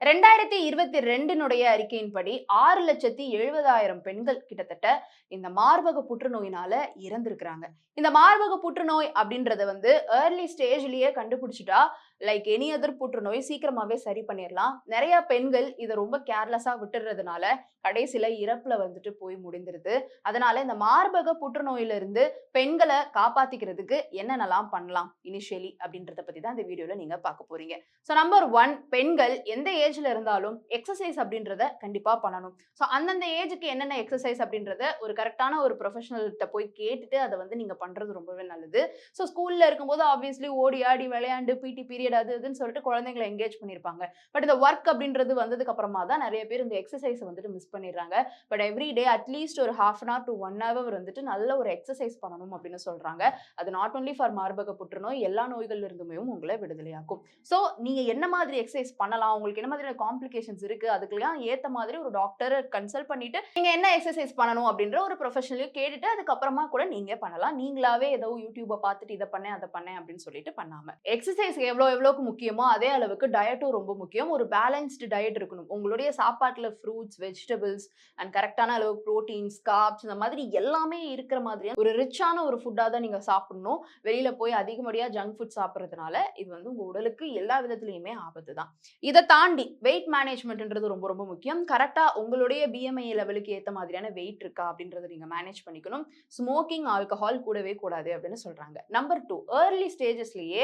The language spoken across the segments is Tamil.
ரெண்டாயிரத்தி இருபத்தி ரெண்டினுடைய அறிக்கையின்படி ஆறு லட்சத்தி எழுபதாயிரம் பெண்கள் கிட்டத்தட்ட இந்த மார்பக புற்றுநோயினால இறந்திருக்கிறாங்க. இந்த மார்பக புற்றுநோய் அப்படின்றத வந்து ஏர்லி ஸ்டேஜ்லயே கண்டுபிடிச்சிட்டா லைக் எனி அதர் புற்றுநோய் சீக்கிரமாவே சரி பண்ணிடலாம் நிறைய பெண்கள் இதை ரொம்ப கேர்லெஸ்ஸா விட்டுறதுனால கடைசியில இறப்புல வந்துட்டு போய் முடிந்துருது. அதனால இந்த மார்பக புற்றுநோயிலிருந்து பெண்களை காப்பாத்திக்கிறதுக்கு என்னென்னலாம் பண்ணலாம் இனிஷியலி அப்படின்றத பத்தி தான் இந்த வீடியோல நீங்க பார்க்க போறீங்க. ஸோ நம்பர் ஒன் பெண்கள் எந்த ஏஜ்ல இருந்தாலும் எக்ஸசைஸ் அப்படின்றத கண்டிப்பா பண்ணணும். ஸோ அந்தந்த ஏஜுக்கு என்னென்ன எக்ஸசைஸ் அப்படின்றத ஒரு கரெக்டான ஒரு ப்ரொஃபஷனல்கிட்ட போய் கேட்டுட்டு அதை வந்து நீங்க பண்றது ரொம்பவே நல்லது. ஸோ ஸ்கூல்ல இருக்கும்போது ஆப்வியஸ்லி ஓடி ஆடி விளையாண்டு பிடி பீரியட் அது இதுன்னு சொல்லிட்டு குழந்தைங்களை என்கேஜ் பண்ணியிருப்பாங்க. பட் இந்த ஒர்க் அப்படின்றது வந்ததுக்கு அப்புறமா தான் நிறைய பேர் இந்த எக்ஸசைஸ் வந்துட்டு மிஸ் பண்ணிடுறாங்க. But every day at least ஒரு half an hour to one hour வந்துட்டு நல்ல ஒரு எக்ஸசைஸ் பண்ணணும் அப்படின்னு சொல்றாங்க. அது நாட் ஒன்லி ஃபார் மார்பக புற்றுநோய் எல்லா நோய்கள் இருந்துமே உங்களை விடுதலையாக்கும். ஸோ நீங்க என்ன மாதிரி எக்ஸசைஸ் பண்ணலாம்? உங்களுக்கு என்ன மாதிரியான காம்ப்ளிகேஷன்ஸ் இருக்கு? அதுக்கெல்லாம் ஏத்த மாதிரி ஒரு டாக்டரை கன்சல்ட் பண்ணிட்டு நீங்க என்ன எக்ஸசைஸ் பண்ணணும் அப்படின்ற ஒரு ப்ரொஃபஷனலையும் கேட்டுட்டு அதுக்கப்புறமா கூட நீங்க பண்ணலாம். நீங்களாவே ஏதோ யூடியூப்பை பார்த்துட்டு இதை பண்ணேன் அதை பண்ணேன் அப்படின்னு சொல்லிட்டு பண்ணாம. எக்ஸசைஸ் எவ்வளோ எவ்வளோக்கு முக்கியமோ அதே அளவுக்கு டயட்டும் ரொம்ப முக்கியம். ஒரு பேலன்ஸ்டு டயட் இருக்கணும். உங்களுடைய சாப்பாட்டில் ஃப்ரூட்ஸ் வெஜிடபிள்ஸ் அண்ட் கரெக்டான அளவு ப்ரோட்டீன்ஸ் காப்ஸ் இந்த மாதிரி எல்லாமே இருக்கிற மாதிரியான ஒரு ரிச்சான ஒரு ஃபுட்டாக தான் நீங்கள் சாப்பிடணும். வெளியில் போய் அதிகப்படியாக ஜங்க் ஃபுட் சாப்பிட்றதுனால இது வந்து உங்கள் உடலுக்கு எல்லா விதத்துலையுமே ஆபத்து தான். இதை தாண்டி வெயிட் மேனேஜ்மெண்ட்ன்றது ரொம்ப ரொம்ப முக்கியம். கரெக்டாக உங்களுடைய பிஎம்ஐ லெவலுக்கு ஏற்ற மாதிரியான வெயிட் இருக்கா அப்படின்றத நீங்கள் மேனேஜ் பண்ணிக்கணும். ஸ்மோக்கிங் ஆல்கஹால் கூடவே கூடாது அப்படின்னு சொல்கிறாங்க நம்பர் டூ ஏர்லி ஸ்டேஜஸ்லேயே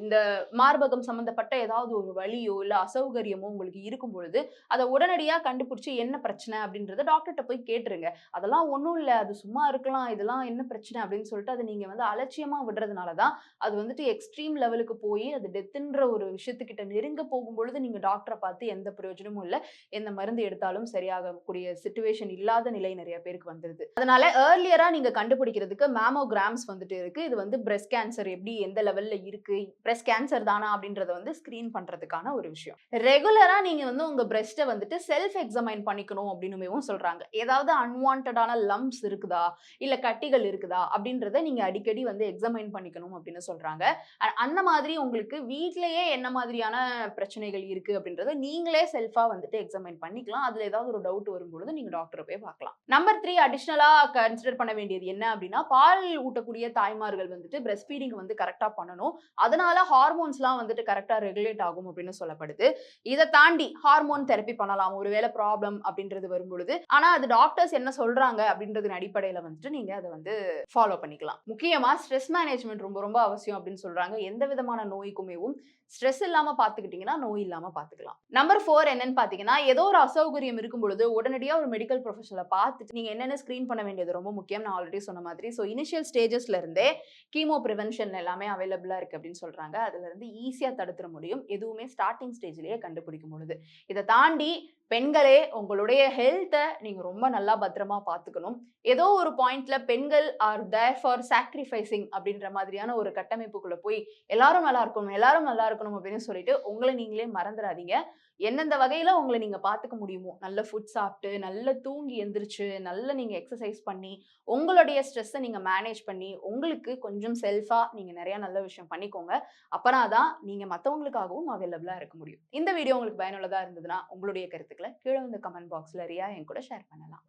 இந்த மார்பகம் சம்மந்தப்பட்ட ஏதாவது ஒரு வழியோ இல்லை அசௌகரியமோ உங்களுக்கு இருக்கும் பொழுது அதை உடனடியாக கண்டுபிடிச்சி என்ன பிரச்சனை அப்படின்றத டாக்டர்கிட்ட போய் கேட்டுருங்க. அதெல்லாம் ஒன்றும் இல்லை அது சும்மா இருக்கலாம் இதெல்லாம் என்ன பிரச்சனை அப்படின்னு சொல்லிட்டு அதை நீங்கள் வந்து அலட்சியமாக விடுறதுனால தான் அது வந்துட்டு எக்ஸ்ட்ரீம் லெவலுக்கு போய் அது டெத்துன்ற ஒரு விஷயத்துக்கிட்ட நெருங்க போகும்பொழுது நீங்கள் டாக்டரை பார்த்து எந்த பிரயோஜனமும் இல்லை. எந்த மருந்து எடுத்தாலும் சரியாகக்கூடிய சுச்சுவேஷன் இல்லாத நிலை நிறைய பேருக்கு வந்துடுது அதனால ஏர்லியரா நீங்க கண்டுபிடிக்கிறதுக்கு மேமோகிராம்ஸ் வந்துட்டு இருக்கு. இது வந்து பிரஸ்ட் கேன்சர் எப்படி எந்த லெவல்ல இருக்கு? பிரஸ்ட் கேன்சர் தானா அப்படின்றத வந்து ஸ்க்ரீன் பண்றதுக்கான ஒரு விஷயம். ரெகுலரா நீங்க வந்து உங்க பிரெஸ்ட்டை வந்துட்டு செல்ஃப் எக்ஸமைன் பண்ணிக்கணும் அப்படின்னுமேவும் சொல்றாங்க. ஏதாவது அன்வான்டான லம்ப்ஸ் இருக்குதா? இல்ல கட்டிகள் இருக்குதா? அப்படின்றத நீங்க அடிக்கடி வந்து எக்ஸமைன் பண்ணிக்கணும் அப்படின்னு சொல்றாங்க. அந்த மாதிரி உங்களுக்கு வீட்லயே என்ன மாதிரியான பிரச்சனைகள் இருக்கு அப்படின்றத நீங்களே செல்ஃபா வந்துட்டு எக்ஸமைன் பண்ணிக்கலாம். அதுல ஏதாவது ஒரு டவுட் வரும்பொழுது நீங்க டாக்டரை போய் பார்க்கலாம். நம்பர் த்ரீ அடிஷ்னலா கன்சிடர் பண்ண வேண்டியது என்ன அப்படின்னா பால் ஊட்டக்கூடிய தாய்மார்கள் வந்துட்டு பிரெஸ்ட் ஃபீடிங் வந்து கரெக்டா பண்ணணும். அதனால ஹார்மோன்ஸ்லாம் வந்துட்டு கரெக்டாக ரெகுலேட் ஆகும் அப்படின்னு சொல்லப்படுது. இதை தாண்டி ஹார்மோன் தெரப்பி பண்ணலாம். ஒருவேளை ப்ராப்ளம் அப்படின்றது வரும்பொழுது. ஆனால் அது டாக்டர்ஸ் என்ன சொல்றாங்க அப்படின்றதின் அடிப்படையில் வந்துட்டு நீங்கள் அதை வந்து ஃபாலோ பண்ணிக்கலாம். முக்கியமா ஸ்ட்ரெஸ் மேனேஜ்மெண்ட் ரொம்ப ரொம்ப அவசியம் அப்படின்னு சொல்கிறாங்க எந்த விதமான நோய்க்குமேவும் ஸ்ட்ரெஸ் இல்லாம பாத்துக்கிட்டீங்கன்னா நோய் இல்லாம பாத்துக்கலாம் நம்பர் ஃபோர் என்னன்னு பாத்தீங்கன்னா ஏதோ ஒரு அசௌகரியம் இருக்கும் பொழுது உடனடியா ஒரு மெடிக்கல் ப்ரொஃபஷனில் பார்த்துட்டு நீங்க என்னென்ன ஸ்கிரீன் பண்ண வேண்டியது ரொம்ப முக்கியம். நான் ஆல்ரெடி சொன்ன மாதிரி. ஸோ இனிஷியல் ஸ்டேஜஸ்ல இருந்தே கீமோ ப்ரிவென்ஷன் எல்லாமே அவைலபிளா இருக்கு அப்படின்னு சொல்றாங்க. அதுல வந்து ஈஸியா தடுத்துட முடியும். எதுவுமே ஸ்டார்டிங் ஸ்டேஜ்லேயே கண்டுபிடிக்க முடியுது இதை தாண்டி பெண்களே உங்களுடைய ஹெல்த்தை நீங்கள் ரொம்ப நல்லா பத்திரமா பார்த்துக்கணும் ஏதோ ஒரு பாயிண்ட்ல பெண்கள் ஆர் தேர் ஃபார் சாக்ரிஃபைசிங் அப்படின்ற மாதிரியான ஒரு கட்டமைப்புக்குள்ளே போய் எல்லாரும் நல்லா இருக்கணும் எல்லாரும் நல்லா இருக்கணும் அப்படின்னு சொல்லிட்டு உங்களை நீங்களே மறந்துடாதீங்க எந்தெந்த வகையில உங்களை நீங்க பாத்துக்க முடியுமோ நல்ல ஃபுட் சாப்பிட்டு நல்ல தூங்கி எந்திரிச்சு நல்ல நீங்க எக்ஸசைஸ் பண்ணி உங்களுடைய ஸ்ட்ரெஸ்ஸை நீங்க மேனேஜ் பண்ணி உங்களுக்கு கொஞ்சம் செல்ஃபா நீங்க நிறைய நல்ல விஷயம் பண்ணிக்கோங்க. அப்பனா தான் நீங்க மற்றவங்களுக்காகவும் அவைலபிளா இருக்க முடியும். இந்த வீடியோ உங்களுக்கு பயனுள்ளதா இருந்ததுன்னா உங்களுடைய கருத்துக்கள் கீழே வந்து கமெண்ட் பாக்ஸ்ல ரியா என் கூட ஷேர் பண்ணலாம்.